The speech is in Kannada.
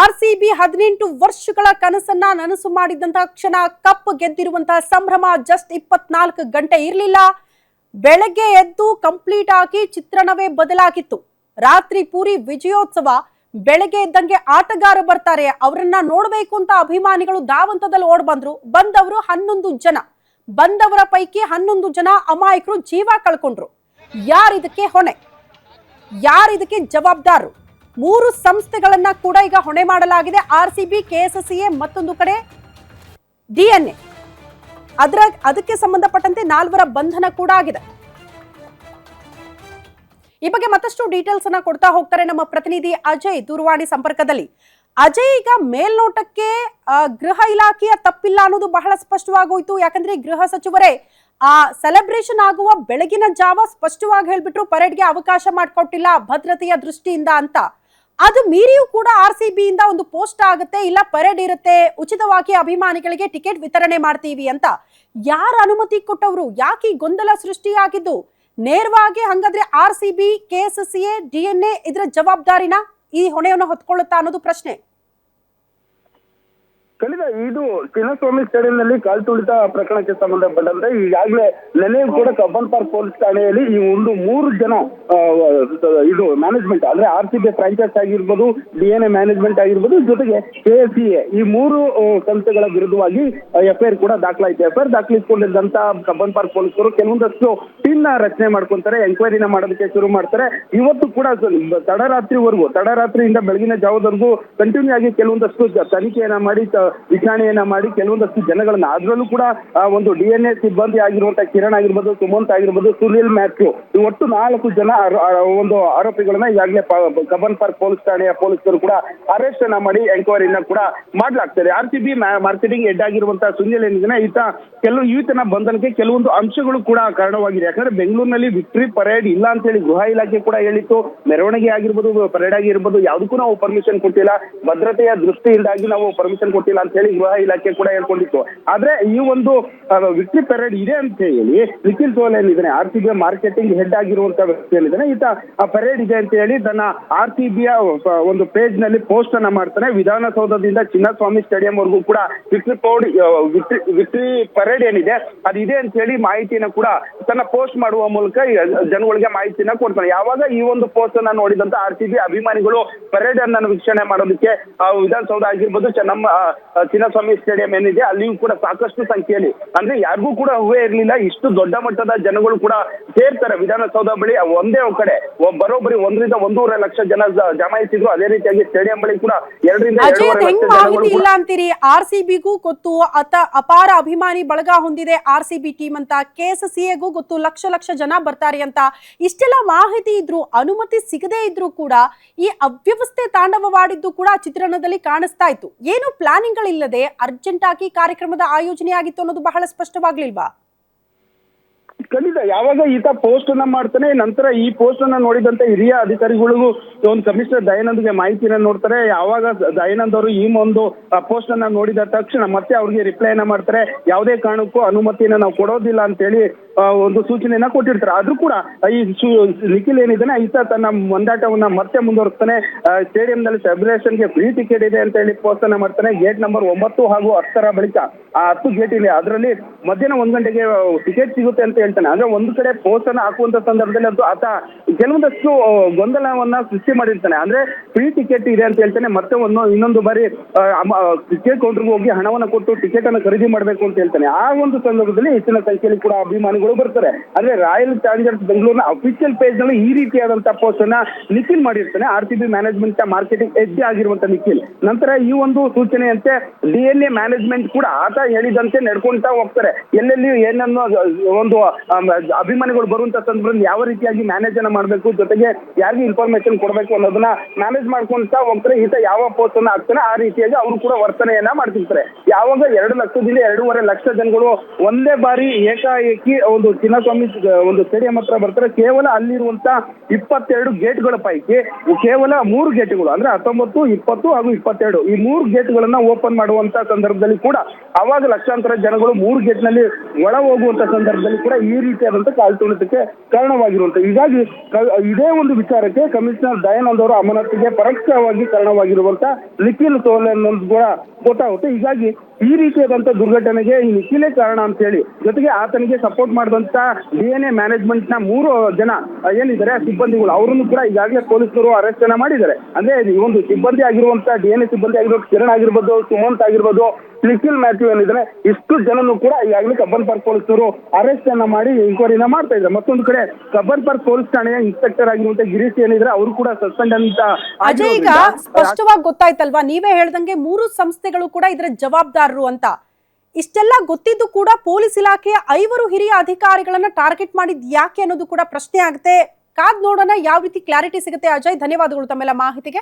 ಆರ್ ಸಿ ಬಿ ಹದಿನೆಂಟು ವರ್ಷಗಳ ಕನಸನ್ನ ನನಸು ಮಾಡಿದಂತಹ ಕ್ಷಣ ಕಪ್ ಗೆದ್ದಿರುವಂತಹ ಸಂಭ್ರಮ ಜಸ್ಟ್ ಇಪ್ಪತ್ನಾಲ್ಕು ಗಂಟೆ ಇರಲಿಲ್ಲ. ಬೆಳಗ್ಗೆ ಎದ್ದು ಕಂಪ್ಲೀಟ್ ಆಗಿ ಚಿತ್ರಣವೇ ಬದಲಾಗಿತ್ತು. ರಾತ್ರಿ ಪೂರಿ ವಿಜಯೋತ್ಸವ, ಬೆಳಗ್ಗೆ ಇದ್ದಂಗೆ ಆಟಗಾರ ಬರ್ತಾರೆ, ಅವರನ್ನ ನೋಡಬೇಕು ಅಂತ ಅಭಿಮಾನಿಗಳು ಧಾವಂತದಲ್ಲಿ ಓಡ್ ಬಂದ್ರು. ಬಂದವರು ಹನ್ನೊಂದು ಜನ. ಬಂದವರ ಪೈಕಿ ಹನ್ನೊಂದು ಜನ ಅಮಾಯಕರು ಜೀವ ಕಳ್ಕೊಂಡ್ರು. ಯಾರಿದಕ್ಕೆ ಹೊಣೆ? ಯಾರಿದಕ್ಕೆ ಜವಾಬ್ದಾರರು ಮೂರು ಸಂಸ್ಥೆಗಳನ್ನ ಕೂಡ ಈಗ ಹೊಣೆ ಮಾಡಲಾಗಿದೆ. ಆರ್ ಸಿ ಬಿ ಕೆಎಸ್ಎಸ್ಸಿಎ ಮತ್ತೊಂದು ಕಡೆ ಡಿಎನ್ಎ ಅದರ, ಅದಕ್ಕೆ ಸಂಬಂಧಪಟ್ಟಂತೆ ನಾಲ್ವರ ಬಂಧನ ಕೂಡ ಆಗಿದೆ. ಈ ಬಗ್ಗೆ ಮತ್ತಷ್ಟು ಡೀಟೇಲ್ಸ್ ಅನ್ನ ಕೊಡ್ತಾ ಹೋಗ್ತಾರೆ ನಮ್ಮ ಪ್ರತಿನಿಧಿ ಅಜಯ್ ದೂರವಾಣಿ ಸಂಪರ್ಕದಲ್ಲಿ. ಅಜಯ್, ಈಗ ಮೇಲ್ನೋಟಕ್ಕೆ ಗೃಹ ಇಲಾಖೆಯ ತಪ್ಪಿಲ್ಲ ಅನ್ನೋದು ಬಹಳ ಸ್ಪಷ್ಟವಾಗೋಯ್ತು. ಯಾಕಂದ್ರೆ ಗೃಹ ಸಚಿವರೇ, ಆ ಸೆಲೆಬ್ರೇಷನ್ ಆಗುವ ಬೆಳಗಿನ ಜಾವ ಸ್ಪಷ್ಟವಾಗಿ ಹೇಳ್ಬಿಟ್ರು ಪರೇಡ್ಗೆ ಅವಕಾಶ ಮಾಡಿಕೊಟ್ಟಿಲ್ಲ ಭದ್ರತೆಯ ದೃಷ್ಟಿಯಿಂದ ಅಂತ. ಅದು ಮೀರಿಯೂ ಕೂಡ ಆರ್ ಸಿ ಬಿ ಇಂದ ಒಂದು ಪೋಸ್ಟ್ ಆಗುತ್ತೆ, ಇಲ್ಲ ಪರೇಡ್ ಇರುತ್ತೆ. ಉಚಿತವಾಗಿ ಅಭಿಮಾನಿಗಳಿಗೆ ಟಿಕೆಟ್ ವಿತರಣೆ ಮಾಡ್ತೀವಿ ಅಂತ ಯಾರ ಅನುಮತಿ ಕೊಟ್ಟವರು? ಯಾಕೆ ಗೊಂದಲ ಸೃಷ್ಟಿಯಾಗಿದ್ದು? ನೇರವಾಗಿ ಹಂಗಾದ್ರೆ R C B, K S C A, D N A ಇದರ ಜವಾಬ್ದಾರಿನ ಈ ಹೊಣೆಯನ್ನು ಹೊತ್ಕೊಳ್ಳುತ್ತಾ ಅನ್ನೋದು ಪ್ರಶ್ನೆ. ಕಳೆದ ಇದು ಚಿನ್ನಸ್ವಾಮಿ ಸ್ಟೇಡಿಯಂನಲ್ಲಿ ಕಾಲ್ ತುಳಿತ ಪ್ರಕರಣಕ್ಕೆ ಸಂಬಂಧಪಟ್ಟಂತೆ ಈಗಾಗಲೇ ನೆನೆಯೂ ಕೂಡ ಕಬ್ಬನ್ ಪಾರ್ಕ್ ಪೊಲೀಸ್ ಠಾಣೆಯಲ್ಲಿ ಈ ಒಂದು ಮೂರು ಜನ ಇದು ಮ್ಯಾನೇಜ್ಮೆಂಟ್ ಅಂದ್ರೆ ಆರ್ ಸಿ ಬಿ ಫ್ರಾಂಚೈಸ್ ಆಗಿರ್ಬೋದು, ಡಿ ಎನ್ ಎ ಮ್ಯಾನೇಜ್ಮೆಂಟ್ ಆಗಿರ್ಬೋದು, ಜೊತೆಗೆ ಕೆ ಎಸ್ ಸಿ ಎ, ಈ ಮೂರು ಸಂಸ್ಥೆಗಳ ವಿರುದ್ಧವಾಗಿ ಎಫ್ಐಆರ್ ಕೂಡ ದಾಖಲಾಯಿತು. ಎಫ್ಐಆರ್ ದಾಖಲಿಸಿಕೊಂಡಿದ್ದಂತ ಕಬ್ಬನ್ ಪಾರ್ಕ್ ಪೊಲೀಸರು ಕೆಲವೊಂದಷ್ಟು ಟೀಮ್ನ ರಚನೆ ಮಾಡ್ಕೊಂತಾರೆ ಎಂಕ್ವೈರಿನ ಮಾಡೋದಕ್ಕೆ ಶುರು ಮಾಡ್ತಾರೆ. ಇವತ್ತು ಕೂಡ ತಡರಾತ್ರಿವರೆಗೂ, ತಡರಾತ್ರಿಯಿಂದ ಬೆಳಗಿನ ಜಾವದವರೆಗೂ ಕಂಟಿನ್ಯೂ ಆಗಿ ಕೆಲವೊಂದಷ್ಟು ತನಿಖೆಯನ್ನ ಮಾಡಿ ವಿಚಾರಣೆಯನ್ನ ಮಾಡಿ ಕೆಲವೊಂದಷ್ಟು ಜನಗಳನ್ನ. ಅದರಲ್ಲೂ ಕೂಡ ಒಂದು ಡಿ ಎನ್ ಎ ಸಿಬ್ಬಂದಿ ಆಗಿರುವಂತಹ ಕಿರಣ್ ಆಗಿರ್ಬೋದು, ಸುಮಂತ್ ಆಗಿರ್ಬೋದು, ಸುನಿಲ್ ಮ್ಯಾಥ್ಯೂ ಒಟ್ಟು ನಾಲ್ಕು ಜನ ಒಂದು ಆರೋಪಿಗಳನ್ನ ಈಗಾಗಲೇ ಕಬನ್ ಪಾರ್ಕ್ ಪೊಲೀಸ್ ಠಾಣೆಯ ಪೊಲೀಸರು ಕೂಡ ಅರೆಸ್ಟ್ ಅನ್ನ ಮಾಡಿ ಎಂಕ್ವೈರಿನ ಕೂಡ ಮಾಡಲಾಗ್ತದೆ. R C B marketing head ಆಗಿರುವಂತಹ ಸುನಿಲ್ ಏನಿದೆ ಈತ ಕೆಲವು, ಈತನ ಬಂಧನಕ್ಕೆ ಕೆಲವೊಂದು ಅಂಶಗಳು ಕೂಡ ಕಾರಣವಾಗಿದೆ. ಯಾಕಂದ್ರೆ ಬೆಂಗಳೂರಿನಲ್ಲಿ ವಿಕ್ಟ್ರಿ ಪರೇಡ್ ಇಲ್ಲ ಅಂತ ಹೇಳಿ ಗೃಹ ಇಲಾಖೆ ಕೂಡ ಹೇಳಿತ್ತು. ಮೆರವಣಿಗೆ ಆಗಿರ್ಬೋದು, ಪರೇಡ್ ಆಗಿರ್ಬೋದು, ಯಾವುದಕ್ಕೂ ನಾವು ಪರ್ಮಿಷನ್ ಕೊಟ್ಟಿಲ್ಲ. ಭದ್ರತೆಯ ದೃಷ್ಟಿಯಿಂದಾಗಿ ನಾವು ಪರ್ಮಿಷನ್ ಕೊಟ್ಟಿಲ್ಲ. ಅಂತ ಹೇಳಿ ಗೃಹ ಇಲಾಖೆ ಕೂಡ ಹೇಳ್ಕೊಂಡಿತ್ತು. ಆದ್ರೆ ಈ ಒಂದು ವಿಕ್ಟ್ರಿ ಪರೇಡ್ ಇದೆ ಅಂತ ಹೇಳಿ ನಿಖಿಲ್ ಸೋಲ್ ಏನಿದ್ದಾನೆ R C B marketing head ಆಗಿರುವಂತ ವ್ಯಕ್ತಿ ಏನಿದ್ದಾನೆ, ಈತ ಪರೇಡ್ ಇದೆ ಅಂತ ಹೇಳಿ ತನ್ನ ಆರ್ ಸಿ ಬಿಯ ಒಂದು ಪೇಜ್ನಲ್ಲಿ ಪೋಸ್ಟ್ ಅನ್ನ ಮಾಡ್ತಾನೆ. ವಿಧಾನಸೌಧದಿಂದ ಚಿನ್ನಸ್ವಾಮಿ ಸ್ಟೇಡಿಯಂ ವರೆಗೂ ಕೂಡ ವಿಕ್ಟ್ರಿ ಪೌಡ್ ವಿಕ್ಟ್ರಿ ಪೆರೇಡ್ ಏನಿದೆ ಅದಿದೆ ಅಂತ ಹೇಳಿ ಮಾಹಿತಿನ ಕೂಡ ತನ್ನ ಪೋಸ್ಟ್ ಮಾಡುವ ಮೂಲಕ ಜನಗಳಿಗೆ ಮಾಹಿತಿನ ಕೊಡ್ತಾನೆ. ಯಾವಾಗ ಈ ಒಂದು ಪೋಸ್ಟ್ ಅನ್ನ ನೋಡಿದಂತ ಆರ್ ಸಿ ಬಿ ಅಭಿಮಾನಿಗಳು ಪರೇಡ್ ಅನ್ನ ವೀಕ್ಷಣೆ ಮಾಡೋದಕ್ಕೆ ವಿಧಾನಸೌಧ ಆಗಿರ್ಬೋದು ನಮ್ಮ ಚಿನ್ನಸ್ವಾಮಿ ಸ್ಟೇಡಿಯಂ ಏನಿದೆ, ಅಲ್ಲಿಯೂ ಕೂಡ ಸಾಕಷ್ಟು ಸಂಖ್ಯೆಯಲ್ಲಿ ಅಂದ್ರೆ ಯಾರಿಗೂ ಕೂಡ ಹೂವೇ ಇರಲಿಲ್ಲ ಇಷ್ಟು ದೊಡ್ಡ ಮಟ್ಟದ ಜನಗಳು ಕೂಡ ಸೇರ್ತಾರೆ ವಿಧಾನಸೌಧ ಬಳಿ ಒಂದೇ ಒಂದ್ ಕಡೆ. ಬರೋಬ್ಬರಿ ಒಂದರಿಂದ ಒಂದೂವರೆ ಲಕ್ಷ ಜನ ಜಮಾಯಿಸಿದ್ರು ಅದೇ ರೀತಿಯಾಗಿ ಸ್ಟೇಡಿಯಂ ಬಳಿ ಕೂಡ ಎರಡರಿಂದ ಮಾಹಿತಿ ಇಲ್ಲ ಅಂತೀರಿ? ಆರ್ ಸಿ ಬಿಗೂ ಗೊತ್ತು ಅತ ಅಪಾರ ಅಭಿಮಾನಿ ಬಳಗ ಹೊಂದಿದೆ ಆರ್ ಸಿ ಬಿ ಟೀಮ್ ಅಂತ. ಕೆ ಎಸ್ ಸಿ ಎಗೂ ಗೊತ್ತು ಲಕ್ಷ ಲಕ್ಷ ಜನ ಬರ್ತಾರೆ ಅಂತ. ಇಷ್ಟೆಲ್ಲ ಮಾಹಿತಿ ಇದ್ರು ಅನುಮತಿ ಸಿಗದೇ ಇದ್ರು ಕೂಡ ಈ ಅವ್ಯವಸ್ಥೆ ತಾಂಡವವಾಡಿದ್ದು ಕೂಡ ಚಿತ್ರಣದಲ್ಲಿ ಕಾಣಿಸ್ತಾ ಇತ್ತು. ಏನು ಪ್ಲಾನಿಂಗ್ ಗಳಿಲ್ಲದೆ ಅರ್ಜೆಂಟ್ ಆಗಿ ಕಾರ್ಯಕ್ರಮದ ಆಯೋಜನೆ ಆಗಿತ್ತು ಅನ್ನೋದು ಬಹಳ ಸ್ಪಷ್ಟವಾಗ್ಲಿಲ್ವಾ? ಖಂಡಿತ, ಯಾವಾಗ ಈತ ಪೋಸ್ಟ್ ಅನ್ನ ಮಾಡ್ತಾನೆ, ನಂತರ ಈ ಪೋಸ್ಟ್ ಅನ್ನ ನೋಡಿದಂತ ಹಿರಿಯ ಅಧಿಕಾರಿಗಳಿಗೂ ಒಂದು ಕಮಿಷನರ್ ದಯಾನಂದ್ಗೆ ಮಾಹಿತಿನ ನೋಡ್ತಾರೆ. ಯಾವಾಗ ದಯಾನಂದ್ ಅವರು ಈ ಒಂದು ಪೋಸ್ಟ್ ಅನ್ನ ನೋಡಿದ ತಕ್ಷಣ ಮತ್ತೆ ಅವ್ರಿಗೆ ರಿಪ್ಲೈ ಅನ್ನ ಮಾಡ್ತಾರೆ. ಯಾವುದೇ ಕಾರಣಕ್ಕೂ ಅನುಮತಿನ ನಾವು ಕೊಡೋದಿಲ್ಲ ಅಂತ ಹೇಳಿ ಒಂದು ಸೂಚನೆಯನ್ನ ಕೊಟ್ಟಿರ್ತಾರೆ. ಆದ್ರೂ ಕೂಡ ಈ ನಿಖಿಲ್ ಏನಿದ್ದಾನೆ ಈತ ತನ್ನ ಮಂದಾಟವನ್ನ ಮತ್ತೆ ಮುಂದುವರಿಸ್ತಾನೆ. ಸ್ಟೇಡಿಯಂನಲ್ಲಿ ಸೆಲೆಬ್ರೇಷನ್ಗೆ ಫ್ರೀ ಟಿಕೆಟ್ ಇದೆ ಅಂತ ಹೇಳಿ ಪ್ರೋತ್ಸಾಹ ಮಾಡ್ತಾನೆ. ಗೇಟ್ ನಂಬರ್ ಒಂಬತ್ತು ಹಾಗೂ ಹತ್ತರ ಬಳಿಕ ಆ ಹತ್ತು ಗೇಟ್ ಇದೆ. ಅದರಲ್ಲಿ ಮಧ್ಯಾಹ್ನ ಒಂದ್ ಗಂಟೆಗೆ ಟಿಕೆಟ್ ಸಿಗುತ್ತೆ ಅಂತ ಹೇಳ್ತಾನೆ. ಅಂದ್ರೆ ಒಂದು ಕಡೆ ಅನ್ನ ಹಾಕುವಂತ ಸಂದರ್ಭದಲ್ಲಿ ಅದು ಆತ ಕೆಲವೊಂದಷ್ಟು ಗೊಂದಲವನ್ನ ಸೃಷ್ಟಿ ಮಾಡಿರ್ತಾನೆ. ಅಂದ್ರೆ ಫ್ರೀ ಟಿಕೆಟ್ ಇದೆ ಅಂತ ಹೇಳ್ತಾನೆ. ಮತ್ತೆ ಒಂದು, ಇನ್ನೊಂದು ಬಾರಿ ಟಿಕೆಟ್ ಕೌಂಟರ್ಗೆ ಹೋಗಿ ಹಣವನ್ನ ಕೊಟ್ಟು ಟಿಕೆಟ್ ಅನ್ನು ಖರೀದಿ ಮಾಡಬೇಕು ಅಂತ ಹೇಳ್ತಾನೆ. ಆ ಒಂದು ಸಂದರ್ಭದಲ್ಲಿ ಹೆಚ್ಚಿನ ಸಂಖ್ಯೆಯಲ್ಲಿ ಕೂಡ ಅಭಿಮಾನಿಗಳು ಬರ್ತಾರೆ. ಅಂದ್ರೆ ರಾಯಲ್ ಚಾಲೆಂಜರ್ಸ್ ಬೆಂಗಳೂರಿನ ಅಫಿಷಿಯಲ್ ಪೇಜ್ನಲ್ಲಿ ಈ ರೀತಿಯಾದಂತಹ ಪೋಸ್ಟ್ ಅನ್ನ ನಿಖಿಲ್ ಮಾಡಿರ್ತಾನೆ. R C B management marketing ಹೆಜ್ಜೆ ಆಗಿರುವಂತ ನಿಖಿಲ್. ನಂತರ ಈ ಒಂದು ಸೂಚನೆಯಂತೆ ಡಿ ಎನ್ ಎ ಮ್ಯಾನೇಜ್ಮೆಂಟ್ ಕೂಡ ಆತ ಹೇಳಿದಂತೆ ನಡ್ಕೊಂತಾ ಹೋಗ್ತಾರೆ. ಎಲ್ಲೆಲ್ಲಿ ಏನನ್ನು ಒಂದು ಅಭಿಮಾನಿಗಳು ಬರುವಂತ ಸಂದರ್ಭದಲ್ಲಿ ಯಾವ ರೀತಿಯಾಗಿ ಮ್ಯಾನೇಜ್ ಅನ್ನ ಮಾಡಬೇಕು, ಜೊತೆಗೆ ಯಾರಿಗೆ ಇನ್ಫಾರ್ಮೇಶನ್ ಕೊಡಬೇಕು ಅನ್ನೋದನ್ನ ಮ್ಯಾನೇಜ್ ಮಾಡ್ಕೊಂತ ಹೋಗ್ತಾರೆ. ಈತ ಯಾವ ಪೋಸ್ಟ್ ಅನ್ನ ಹಾಕ್ತಾನೆ, ಆ ರೀತಿಯಾಗಿ ಅವರು ಕೂಡ ವರ್ತನೆಯನ್ನ ಮಾಡ್ತಿರ್ತಾರೆ. ಯಾವಾಗ ಎರಡು ಲಕ್ಷದಿಂದ ಎರಡೂವರೆ ಲಕ್ಷ ಜನಗಳು ಒಂದೇ ಬಾರಿ ಏಕಾಏಕಿ ಒಂದು ಚಿನ್ನಸ್ವಾಮಿ ಒಂದು ಸ್ಟೇಡಿಯಂ ಹತ್ರ ಬರ್ತಾರೆ. ಕೇವಲ ಅಲ್ಲಿರುವಂತ ಇಪ್ಪತ್ತೆರಡು ಗೇಟ್ಗಳ ಪೈಕಿ, ಕೇವಲ ಮೂರು ಗೇಟ್ಗಳು, ಅಂದ್ರೆ ಹತ್ತೊಂಬತ್ತು, ಇಪ್ಪತ್ತು ಹಾಗೂ ಇಪ್ಪತ್ತೆರಡು, ಈ ಮೂರು ಗೇಟ್ಗಳನ್ನ ಓಪನ್ ಮಾಡುವಂತ ಸಂದರ್ಭದಲ್ಲಿ ಕೂಡ, ಅವಾಗ ಲಕ್ಷಾಂತರ ಜನಗಳು ಮೂರು ಗೇಟ್ನಲ್ಲಿ ಒಳ ಹೋಗುವಂತ ಸಂದರ್ಭದಲ್ಲಿ ಕೂಡ ಈ ರೀತಿಯಾದಂತ ಕಾಲ್ತುಳಿತಕ್ಕೆ ಕಾರಣವಾಗಿರುವಂತ ಹೀಗಾಗಿ ಇದೇ ಒಂದು ವಿಚಾರಕ್ಕೆ ಕಮಿಷನರ್ ದಯಾನಂದ್ ಅವರು ಅಮಾನತಿಗೆ ಪರೋಕ್ಷವಾಗಿ ಕಾರಣವಾಗಿರುವಂತ ನಿಖಿಲ್ ಸೋಲೆ ಅನ್ನೋದು ಕೂಡ ಗೊತ್ತಾಗುತ್ತೆ. ಹೀಗಾಗಿ ಈ ರೀತಿಯಾದಂತ ದುರ್ಘಟನೆಗೆ ಈ ನಿಖಿಲೇ ಕಾರಣ ಅಂತ ಹೇಳಿ ಜೊತೆಗೆ ಆತನಿಗೆ ಸಪೋರ್ಟ್ ಮಾಡಿದಂತ ಡಿ ಎನ್ ಎ ಮ್ಯಾನೇಜ್ಮೆಂಟ್ನ ಮೂರು ಜನ ಏನಿದ್ದಾರೆ ಸಿಬ್ಬಂದಿಗಳು. ಅವರನ್ನು ಕೂಡ ಈಗಾಗಲೇ ಪೊಲೀಸರು ಅರೆಸ್ಟ್ ಅನ್ನ ಮಾಡಿದ್ದಾರೆ. ಅಂದ್ರೆ ಈ ಒಂದು ಸಿಬ್ಬಂದಿ ಆಗಿರುವಂತ ಡಿ ಎನ್ ಎ ಸಿಬ್ಬಂದಿ ಆಗಿರೋ ಕಿರಣ್ ಆಗಿರ್ಬೋದು ಸುಮಂತ್ ಆಗಿರ್ಬೋದು ನಿಖಿಲ್ ಮ್ಯಾಥ್ಯೂ ಏನಿದ್ರೆ ಇಷ್ಟು ಜನನು ಕೂಡ ಈಗಾಗಲೇ ಕಬ್ಬನ್ ಪಾರ್ಕ್ ಪೊಲೀಸರು ಅರೆಸ್ಟ್ ಅನ್ನ ಮಾಡಿ ಎಂಕ್ವೈರಿನ ಮಾಡ್ತಾ ಇದ್ದಾರೆ. ಮತ್ತೊಂದು ಕಡೆ ಕಬ್ಬನ್ ಪಾರ್ಕ್ ಪೊಲೀಸ್ ಠಾಣೆಯ ಇನ್ಸ್ಪೆಕ್ಟರ್ ಆಗಿರುವಂತ ಗಿರೀಶ್ ಏನಿದ್ರೆ ಅವರು ಕೂಡ ಸಸ್ಪೆಂಡ್ ಅಂತ ಅಜಯ್ ಈಗ ಸ್ಪಷ್ಟವಾಗಿ ಗೊತ್ತಾಯ್ತಲ್ವಾ? ನೀವೇ ಹೇಳ್ದಂಗೆ ಮೂರು ಸಂಸ್ಥೆಗಳು ಕೂಡ ಇದರ ಜವಾಬ್ದಾರರು ಅಂತ. ಇಷ್ಟೆಲ್ಲ ಗೊತ್ತಿದ್ದು ಕೂಡ ಪೊಲೀಸ್ ಇಲಾಖೆಯ ಐವರು ಹಿರಿಯ ಅಧಿಕಾರಿಗಳನ್ನ ಟಾರ್ಗೆಟ್ ಮಾಡಿದ್ ಯಾಕೆ ಅನ್ನೋದು ಕೂಡ ಪ್ರಶ್ನೆ ಆಗುತ್ತೆ. ಕಾದ್ ನೋಡೋಣ, ಯಾವ ರೀತಿ ಕ್ಲಾರಿಟಿ ಸಿಗುತ್ತೆ ಅಜಯ್. ಧನ್ಯವಾದಗಳು ತಮ್ಮೆಲ್ಲ ಮಾಹಿತಿಗೆ.